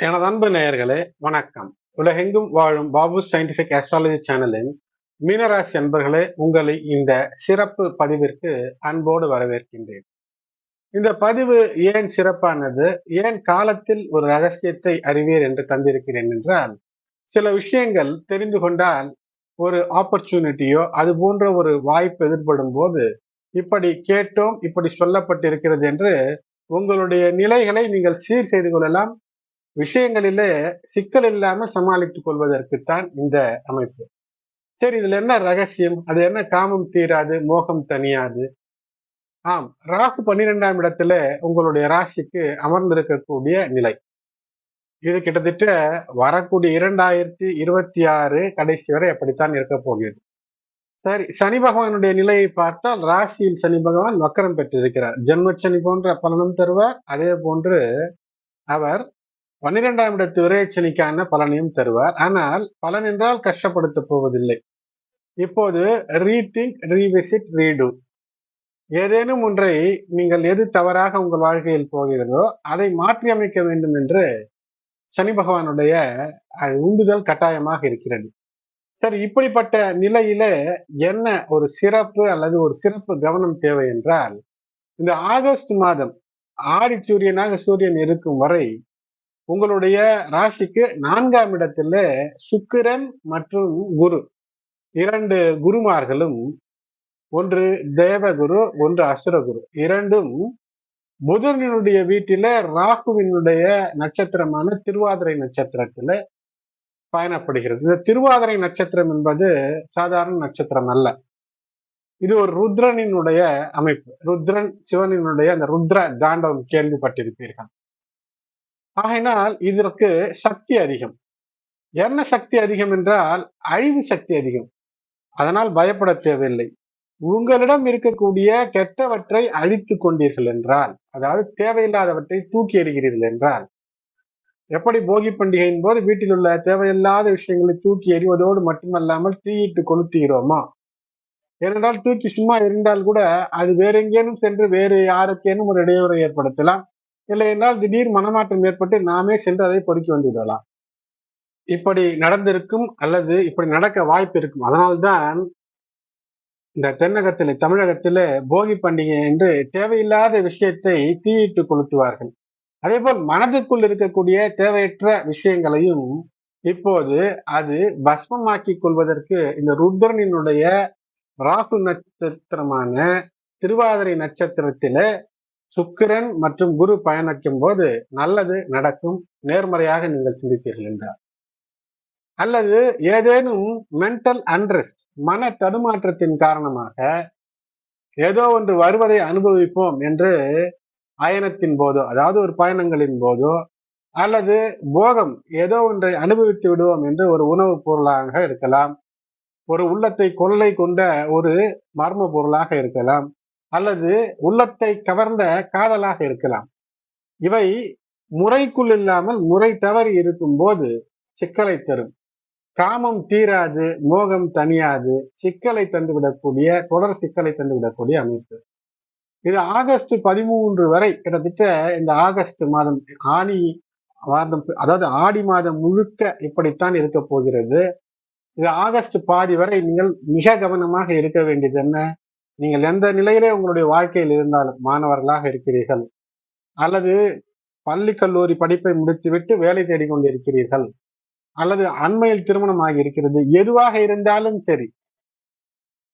எனது அன்பு நேயர்களே வணக்கம். உலகெங்கும் வாழும் பாபு சயின்டிபிக் அஸ்ட்ராலஜி சேனலின் மீனராசி அன்பர்களே உங்களை இந்த சிறப்பு பதிவிற்கு அன்போடு வரவேற்கின்றேன். இந்த பதிவு ஏன் சிறப்பானது? ஏன் காலத்தில் ஒரு ரகசியத்தை அறிவீர் என்று தந்திருக்கிறேன் என்றால் சில விஷயங்கள் தெரிந்து கொண்டால் ஒரு ஆப்பர்ச்சுனிட்டியோ அது போன்ற ஒரு வாய்ப்பு எதிர்படும் போது இப்படி கேட்டோம் இப்படி சொல்லப்பட்டிருக்கிறது என்று உங்களுடைய நிலைகளை நீங்கள் சீர் செய்து கொள்ளலாம் விஷயங்களிலே சிக்கல் இல்லாமல் சமாளித்துக் கொள்வதற்குத்தான் இந்த அமைப்பு. சரி இதுல என்ன ரகசியம்? அது என்ன காமம் தீராது மோகம் தனியாது ஆம் ராகு பன்னிரெண்டாம் இடத்துல உங்களுடைய ராசிக்கு அமர்ந்திருக்கக்கூடிய நிலை. இது கிட்டத்தட்ட வரக்கூடிய இரண்டாயிரத்தி இருபத்தி ஆறு கடைசி வரை அப்படித்தான் இருக்க போகிறது. சரி சனி பகவானுடைய நிலையை பார்த்தால் ராசியில் சனி பகவான் வக்கரம் பெற்றிருக்கிறார். ஜென்மச்சனி போன்ற பலனும் தருவார். அதே போன்று அவர் பன்னிரெண்டாம் இடத்து விரைச்சனிக்கான பலனையும் தருவார். ஆனால் பலன் என்றால் கஷ்டப்படுத்த போவதில்லை. இப்போது ரீதிங்க் ரீவிசிட் ரீடு ஏதேனும் ஒன்றை நீங்கள் எது தவறாக உங்கள் வாழ்க்கையில் போகிறதோ அதை மாற்றி அமைக்க வேண்டும் என்று சனி பகவானுடைய உந்துதல் கட்டாயமாக இருக்கிறது. சரி இப்படிப்பட்ட நிலையில என்ன ஒரு சிறப்பு அல்லது ஒரு சிறப்பு கவனம் தேவை என்றால் இந்த ஆகஸ்ட் மாதம் ஆடி சூரியனாக சூரியன் இருக்கும் வரை உங்களுடைய ராசிக்கு நான்காம் இடத்துல சுக்கிரன் மற்றும் குரு. இரண்டு குருமார்களும் ஒன்று தேவகுரு ஒன்று அசுரகுரு. இரண்டும் புதனினுடைய வீட்டில ராகுவினுடைய நட்சத்திரமான திருவாதிரை நட்சத்திரத்துல பயணப்படுகிறது. இந்த திருவாதிரை நட்சத்திரம் என்பது சாதாரண நட்சத்திரம் அல்ல. இது ஒரு ருத்ரனினுடைய அமைப்பு. ருத்ரன் சிவனினுடைய அந்த ருத்ர தாண்டவம் கேள்விப்பட்டிருப்பீர்கள். ஆகையினால் இதற்கு சக்தி அதிகம். என்ன சக்தி அதிகம் என்றால் அழிவு சக்தி அதிகம். அதனால் பயப்பட தேவையில்லை. உங்களிடம் இருக்கக்கூடிய கெட்டவற்றை அழித்து கொண்டீர்கள் என்றால் அதாவது தேவையில்லாதவற்றை தூக்கி எறிகிறீர்கள் என்றால் எப்படி போகி பண்டிகையின் போது வீட்டில் உள்ள தேவையில்லாத விஷயங்களை தூக்கி எறிவதோடு மட்டுமல்லாமல் தீயிட்டு கொளுத்துகிறோமா? ஏனென்றால் தூக்கி சும்மா இருந்தால் கூட அது வேற எங்கேனும் சென்று வேறு யாருக்கேனும் ஒரு இடையூறை ஏற்படுத்தலாம். இல்லை என்றால் திடீர் மனமாற்றம் ஏற்பட்டு நாமே சென்று அதை பொறுக்கி வந்து விடலாம் இப்படி நடந்திருக்கும் அல்லது இப்படி நடக்க வாய்ப்பு இருக்கும். அதனால்தான் இந்த தென்னகத்தில் தமிழகத்தில் போகி பண்டிகை என்று தேவையில்லாத விஷயத்தை தீயிட்டு கொளுத்துவார்கள். அதே போல் மனதுக்குள் இருக்கக்கூடிய தேவையற்ற விஷயங்களையும் இப்போது அது பஸ்மமாக்கி கொள்வதற்கு இந்த ருத்ரனினுடைய ராசு நட்சத்திரமான திருவாதிரை நட்சத்திரத்தில சுக்கிரன் மற்றும் குரு பயணிக்கும் போது நல்லது நடக்கும். நேர்மறையாக நீங்கள் சிந்திப்பீர்கள் என்றார். அல்லது ஏதேனும் மென்டல் அண்ட்ரெஸ்ட் மன தடுமாற்றத்தின் காரணமாக ஏதோ ஒன்று வருவதை அனுபவிப்போம் என்று அயனத்தின் போதோ அதாவது ஒரு பயணங்களின் போதோ அல்லது போகம் ஏதோ ஒன்றை அனுபவித்து விடுவோம் என்று ஒரு உணவுப் பொருளாக இருக்கலாம். ஒரு உள்ளத்தை கொள்ளை கொண்ட ஒரு மர்ம பொருளாக இருக்கலாம். அல்லது உள்ளத்தை கவர்ந்த காதலாக இருக்கலாம். இவை முறைக்குள் இல்லாமல் முறை தவறி இருக்கும் போது சிக்கலை தரும். காமம் தீராது மோகம் தனியாது சிக்கலை தந்துவிடக்கூடிய தொடர் சிக்கலை தந்துவிடக்கூடிய அமைப்பு. இது ஆகஸ்ட் பதிமூன்று வரை கிட்டத்தட்ட இந்த ஆகஸ்ட் மாதம் ஆணி மாதம் அதாவது ஆடி மாதம் முழுக்க இப்படித்தான் இருக்க போகிறது. இது ஆகஸ்ட் பாதி வரை நீங்கள் மிக கவனமாக இருக்க வேண்டியது என்ன? நீங்கள் எந்த நிலையிலே உங்களுடைய வாழ்க்கையில் இருந்தாலும் மாணவர்களாக இருக்கிறீர்கள். அல்லது பள்ளி கல்லூரி படிப்பை முடித்துவிட்டு வேலை தேடிக்கொண்டிருக்கிறீர்கள். அல்லது அண்மையில் திருமணம் ஆகியிருக்கிறது எதுவாக இருந்தாலும் சரி.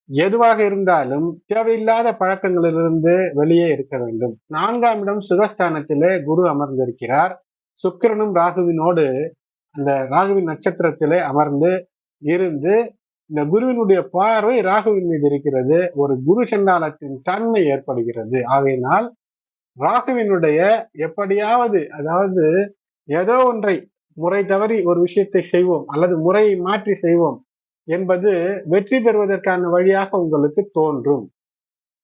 எதுவாக இருந்தாலும் தேவையில்லாத பழக்கங்களிலிருந்து வெளியே இருக்க வேண்டும். நான்காம் இடம் சுகஸ்தானத்திலே குரு அமர்ந்திருக்கிறார். சுக்கிரனும் ராகுவினோடு அந்த ராகுவின் நட்சத்திரத்திலே அமர்ந்து இருந்து இந்த குருவினுடைய பார்வை ராகுவின் மீது இருக்கிறது. ஒரு குரு சண்டாலத்தின் தன்மை ஏற்படுகிறது. ஆகையினால் ராகுவினுடைய எப்படியாவது அதாவது ஏதோ ஒன்றை முறை தவறி ஒரு விஷயத்தை செய்வோம் அல்லது முறையை மாற்றி செய்வோம் என்பது வெற்றி பெறுவதற்கான வழியாக உங்களுக்கு தோன்றும்.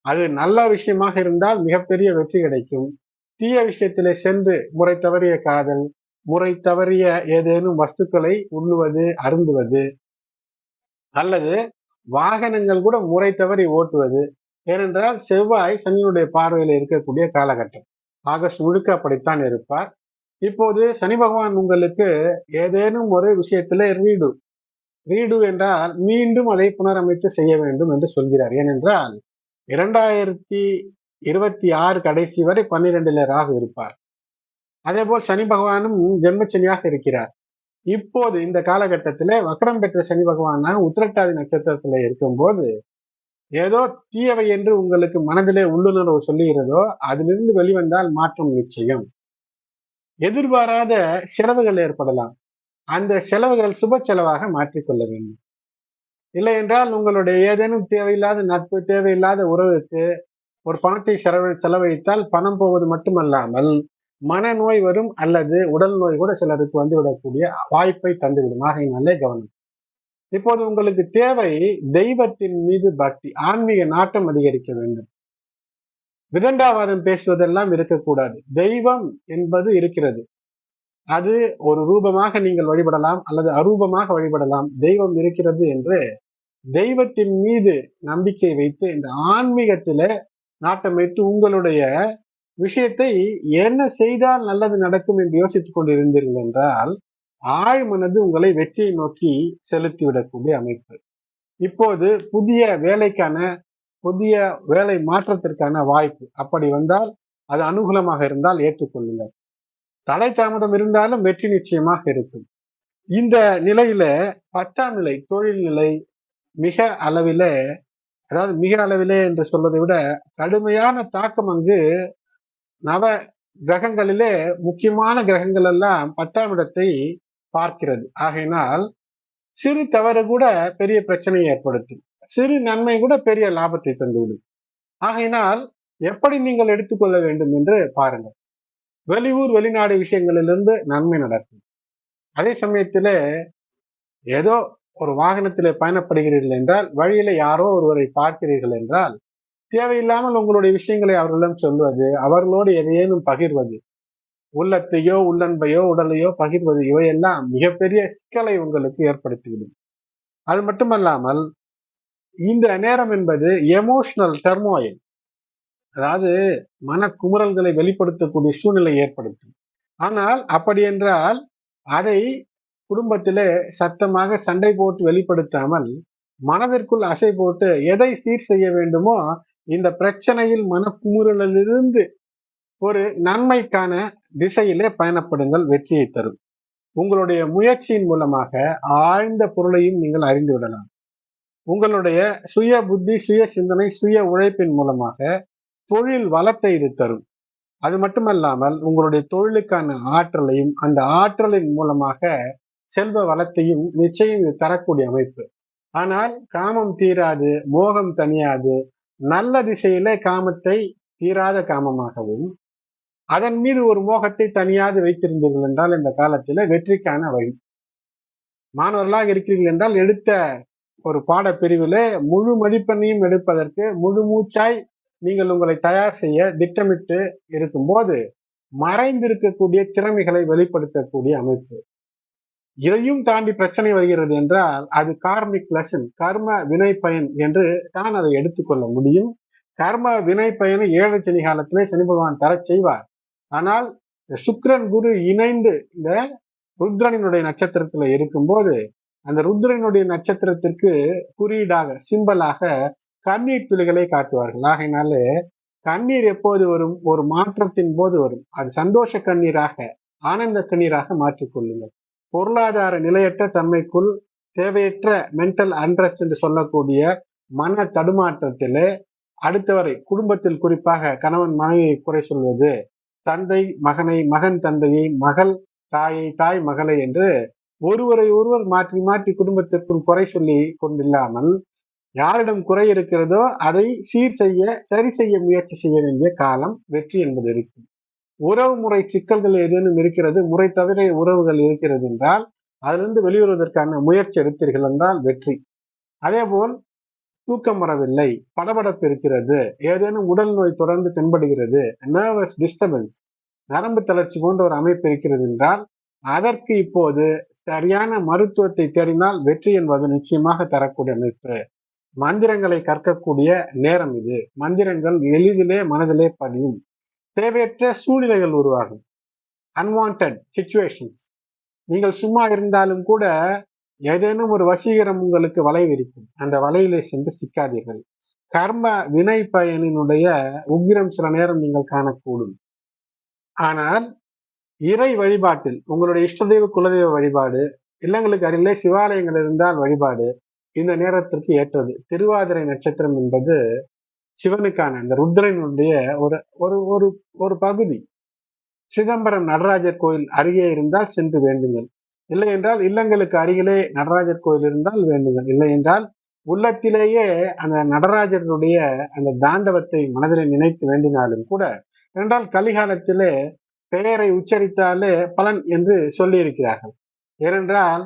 அது நல்ல விஷயமாக இருந்தால் மிகப்பெரிய வெற்றி கிடைக்கும். தீய விஷயத்திலே சென்று முறை தவறிய காதல் முறை தவறிய ஏதேனும் வஸ்துக்களை உண்ணுவது அருந்துவது அல்லது வாகனங்கள் கூட முறை தவறி ஓட்டுவது. ஏனென்றால் செவ்வாய் சனியினுடைய பார்வையில் இருக்கக்கூடிய காலகட்டம். ஆகஸ்ட் முழுக்க அப்படித்தான் இருப்பார். இப்போது சனி பகவான் உங்களுக்கு ஏதேனும் ஒரு விஷயத்துல ரீடு. ரீடு என்றால் மீண்டும் அதை புனரமைத்து செய்ய வேண்டும் என்று சொல்கிறார். ஏனென்றால் இரண்டாயிரத்தி இருபத்தி ஆறு கடைசி வரை பன்னிரெண்டுல ராகு இருப்பார். அதே போல் சனி பகவானும் ஜென்மச்சனியாக இருக்கிறார். இப்போது இந்த காலகட்டத்தில் வக்கரம் பெற்ற சனி பகவானாக உத்திரட்டாதி நட்சத்திரத்துல இருக்கும்போது ஏதோ தீயவை என்று உங்களுக்கு மனதிலே உள்ளுணர்வு சொல்லுகிறதோ அதிலிருந்து வெளிவந்தால் மாற்றம் நிச்சயம். எதிர்பாராத செலவுகள் ஏற்படலாம். அந்த செலவுகள் சுப செலவாக மாற்றிக்கொள்ள வேண்டும். இல்லை என்றால் உங்களுடைய ஏதேனும் தேவையில்லாத நட்பு தேவையில்லாத உறவுக்கு ஒரு பணத்தை செலவழி செலவழித்தால் பணம் போவது மட்டுமல்லாமல் மனநோய் வரும் அல்லது உடல் நோய் கூட சிலருக்கு வந்து விடக்கூடிய வாய்ப்பை தந்துவிடும். ஆகையினாலே கவனம். இப்போது உங்களுக்கு தேவை தெய்வத்தின் மீது பக்தி ஆன்மீக நாட்டம் அதிகரிக்க வேண்டும். விதண்டாவாதம் பேசுவதெல்லாம் இருக்கக்கூடாது. தெய்வம் என்பது இருக்கிறது. அது ஒரு ரூபமாக நீங்கள் வழிபடலாம் அல்லது அரூபமாக வழிபடலாம். தெய்வம் இருக்கிறது என்று தெய்வத்தின் மீது நம்பிக்கை வைத்து இந்த ஆன்மீகத்தில நாட்டம் வைத்து உங்களுடைய விஷயத்தை என்ன செய்தால் நல்லது நடக்கும் என்று யோசித்துக் கொண்டிருந்தீர்கள் என்றால் ஆழ் மனது உங்களை வெற்றியை நோக்கி செலுத்திவிடக்கூடிய அமைப்பு. இப்போது புதிய வேலைக்கான புதிய வேலை மாற்றத்திற்கான வாய்ப்பு அப்படி வந்தால் அது அனுகூலமாக இருந்தால் ஏற்றுக்கொள்ளுங்கள். தடை தாமதம் இருந்தாலும் வெற்றி நிச்சயமாக இருக்கும். இந்த நிலையில பத்தாம் நிலை தொழில் நிலை மிக அளவில அதாவது மிக அளவிலே என்று சொல்வதை விட கடுமையான தாக்கம் அங்கு நவ கிரகங்களிலே முக்கியமான கிரகங்கள் எல்லாம் பத்தாம் இடத்தை பார்க்கிறது. ஆகையினால் சிறு தவறு கூட பெரிய பிரச்சனையை ஏற்படுத்தும். சிறு நன்மை கூட பெரிய லாபத்தை தந்துவிடும். ஆகையினால் எப்படி நீங்கள் எடுத்துக்கொள்ள வேண்டும் என்று பாருங்கள். வெளியூர் வெளிநாடு விஷயங்களிலிருந்து நன்மை நடக்கும். அதே சமயத்தில் ஏதோ ஒரு வாகனத்தில் பயணப்படுகிறீர்கள் என்றால் வழியில யாரோ ஒருவரை பார்க்கிறீர்கள் என்றால் தேவையில்லாமல் உங்களுடைய விஷயங்களை அவர்களிடம் சொல்வது அவர்களோடு எதையேனும் பகிர்வது உள்ளத்தையோ உள்ளன்பையோ உடலையோ பகிர்வது இவையெல்லாம் மிகப்பெரிய சிக்கலை உங்களுக்கு ஏற்படுத்திவிடும். அது மட்டுமல்லாமல் இந்த நேரம் என்பது எமோஷனல் டெர்மோயில் அதாவது மன குமுறல்களை வெளிப்படுத்தக்கூடிய சூழ்நிலை ஏற்படுத்தும். ஆனால் அப்படி என்றால் அதை குடும்பத்திலே சத்தமாக சண்டை போட்டு வெளிப்படுத்தாமல் மனதிற்குள் அசை போட்டு எதை சீர் செய்ய வேண்டுமோ இந்த பிரச்சனையில் மனக்குமுறலிருந்து ஒரு நன்மைக்கான திசையிலே பயணப்படுங்கள் வெற்றியை தரும். உங்களுடைய முயற்சியின் மூலமாக ஆழ்ந்த பொருளையும் நீங்கள் அறிந்து விடலாம். உங்களுடைய சுய புத்தி சுய சிந்தனை சுய உழைப்பின் மூலமாக தொழில் வளத்தை இது தரும். அது மட்டுமல்லாமல் உங்களுடைய தொழிலுக்கான ஆற்றலையும் அந்த ஆற்றலின் மூலமாக செல்வ வளத்தையும் நிச்சயம் இது தரக்கூடிய அமைப்பு. ஆனால் காமம் தீராது மோகம் தனியாது நல்ல திசையில காமத்தை தீராத காமமாகவும் அதன் மீது ஒரு மோகத்தை தனியாது வைத்திருந்தீர்கள் என்றால் இந்த காலத்துல வெற்றிக்கான வழி. மாணவர்களாக இருக்கிறீர்கள் என்றால் எடுத்த ஒரு பாடப்பிரிவிலே முழு மதிப்பெண்ணையும் எடுப்பதற்கு முழு மூச்சாய் நீங்கள் உங்களை தயார் செய்ய திட்டமிட்டு இருக்கும்போது மறைந்திருக்கக்கூடிய திறமைகளை வெளிப்படுத்தக்கூடிய அமைப்பு. இதையும் தாண்டி பிரச்சனை வருகிறது என்றால் அது கார்மிக் லெசன் கர்ம வினை பயன் என்று தான் அதை எடுத்துக்கொள்ள முடியும். கர்ம வினை பயனை ஏழு சனி காலத்திலே சனி பகவான் தர செய்வார். ஆனால் சுக்ரன் குரு இணைந்து இந்த ருத்ரனினுடைய நட்சத்திரத்துல இருக்கும்போது அந்த ருத்ரனுடைய நட்சத்திரத்திற்கு குறியீடாக சிம்பலாக கண்ணீர் துளிகளை காட்டுவார்கள். ஆகையினாலே கண்ணீர் எப்போது வரும்? ஒரு மாற்றத்தின் போது வரும். அது சந்தோஷ கண்ணீராக ஆனந்த கண்ணீராக மாற்றிக்கொள்ளுங்கள். பொருளாதார நிலையற்ற தன்மைக்குள் தேவையற்ற மென்டல் அண்ட்ரஸ்ட் என்று சொல்லக்கூடிய மன தடுமாற்றத்திலே அடுத்தவரை குடும்பத்தில் குறிப்பாக கணவன் மனைவியை குறை சொல்வது தந்தை மகனை மகன் தந்தையை மகள் தாயை தாய் மகளை என்று ஒருவரை ஒருவர் மாற்றி மாற்றி குடும்பத்திற்குள் குறை சொல்லி கொண்டில்லாமல் யாரிடம் குறை இருக்கிறதோ அதை சீர் செய்ய சரி செய்ய முயற்சி செய்ய வேண்டிய காலம் வெற்றி என்பது இருக்கும். உறவு முறை சிக்கல்கள் ஏதேனும் இருக்கிறது? முறை தவிர உறவுகள் இருக்கிறது என்றால் அதிலிருந்து வெளிவருவதற்கான முயற்சி எடுத்தீர்கள் என்றால் வெற்றி. அதேபோல் தூக்கம் வரவில்லை படபடப்பு இருக்கிறது ஏதேனும் உடல் நோய் தொடர்ந்து தென்படுகிறது நர்வஸ் டிஸ்டர்பன்ஸ் நரம்பு தளர்ச்சி போன்ற ஒரு அமைப்பு இருக்கிறது என்றால் அதற்கு இப்போது சரியான மருத்துவத்தை தேடினால் வெற்றி என்பது நிச்சயமாக தரக்கூடிய அமைப்பு. மந்திரங்களை கற்கக்கூடிய நேரம் இது. மந்திரங்கள் எளிதிலே மனதிலே பதியும். தேவையற்ற சூழ்நிலைகள் உருவாகும். அன்வான்ட் சுச்சுவேஷன்ஸ் நீங்கள் சும்மா இருந்தாலும் கூட ஏதேனும் ஒரு வசீகரம் உங்களுக்கு வலை விரிக்கும். அந்த வலையிலே சென்று சிக்காதீர்கள். கர்ம வினை பயனினுடைய உக்கிரம் சில நேரம் நீங்கள் காணக்கூடும். ஆனால் இறை வழிபாட்டில் உங்களுடைய இஷ்டதெய்வ குலதெய்வ வழிபாடு இல்லங்களுக்கு அருகிலே சிவாலயங்கள் இருந்தால் வழிபாடு இந்த நேரத்திற்கு ஏற்றது. திருவாதிரை நட்சத்திரம் என்பது சிவனுக்கான அந்த ருத்ரனுடைய ஒரு ஒரு ஒரு ஒரு பகுதி. சிதம்பரம் நடராஜர் கோயில் அருகே இருந்தால் சென்று வேண்டுங்கள். இல்லை என்றால் இல்லங்களுக்கு அருகிலே நடராஜர் கோயில் இருந்தால் வேண்டுங்கள். இல்லை என்றால் உள்ளத்திலேயே அந்த நடராஜருடைய அந்த தாண்டவத்தை மனதில் நினைத்து வேண்டினாலும் கூட என்றால் கலிகாலத்திலே பெயரை உச்சரித்தாலே பலன் என்று சொல்லியிருக்கிறார்கள். ஏனென்றால்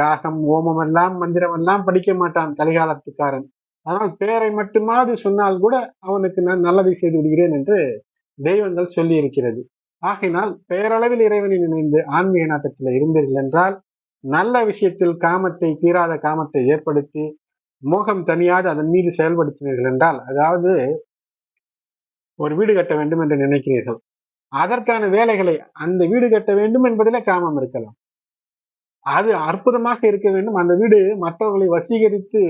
யாகம் ஓமம் எல்லாம் மந்திரம் எல்லாம் படிக்க மாட்டான் கலிகாலத்துக்காரன். ஆனால் பெயரை மட்டுமாவது சொன்னால் கூட அவனுக்கு நான் நல்லதை செய்து விடுகிறேன் என்று தெய்வங்கள் சொல்லி இருக்கிறது ஆகினால் பெயரளவில் இறைவனை நினைந்து ஆன்மீக நாட்டத்தில் இருந்தீர்கள் என்றால் நல்ல விஷயத்தில் காமத்தை தீராத காமத்தை ஏற்படுத்தி மோகம் தனியாது அதன் மீது செயல்படுத்தினீர்கள் என்றால் அதாவது ஒரு வீடு கட்ட வேண்டும் என்று நினைக்கிறீர்கள். அதற்கான வேலைகளை அந்த வீடு கட்ட வேண்டும் என்பதிலே காமம் இருக்கலாம். அது அற்புதமாக இருக்க வேண்டும். அந்த வீடு மற்றவர்களை வசீகரித்து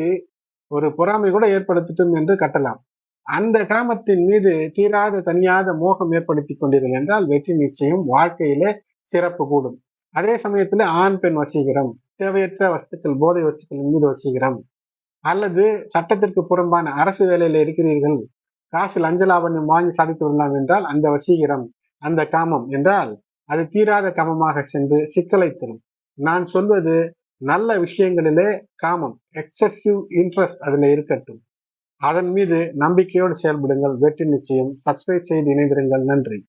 ஒரு பொறாமை கூட ஏற்படுத்தட்டும் என்று கட்டலாம். அந்த காமத்தின் மீது தீராத தனியாத மோகம் ஏற்படுத்தி கொண்டீர்கள் என்றால் வெற்றி நிச்சயம் வாழ்க்கையிலே சிறப்பு கூடும். அதே சமயத்துல ஆண் பெண் வசீகரம் தேவையற்ற வஸ்துக்கள் போதை வஸ்துக்கள் மீது வசீகரம் அல்லது சட்டத்திற்கு புறம்பான அரசு வேலையில இருக்கிறீர்கள் காசு லஞ்ச லாபம் வாங்கி சாதித்து விடலாம் என்றால் அந்த வசீகரம் அந்த காமம் என்றால் அது தீராத காமமாக சென்று சிக்கலை தரும். நான் சொல்வது நல்ல விஷயங்களிலே காமம் எக்ஸசிவ் இன்ட்ரெஸ்ட் அதில் இருக்கட்டும். அதன் மீது நம்பிக்கையோடு செயல்படுங்கள். வெற்றி நிச்சயம். சப்ஸ்கிரைப் செய்து இணைந்திருங்கள். நன்றி.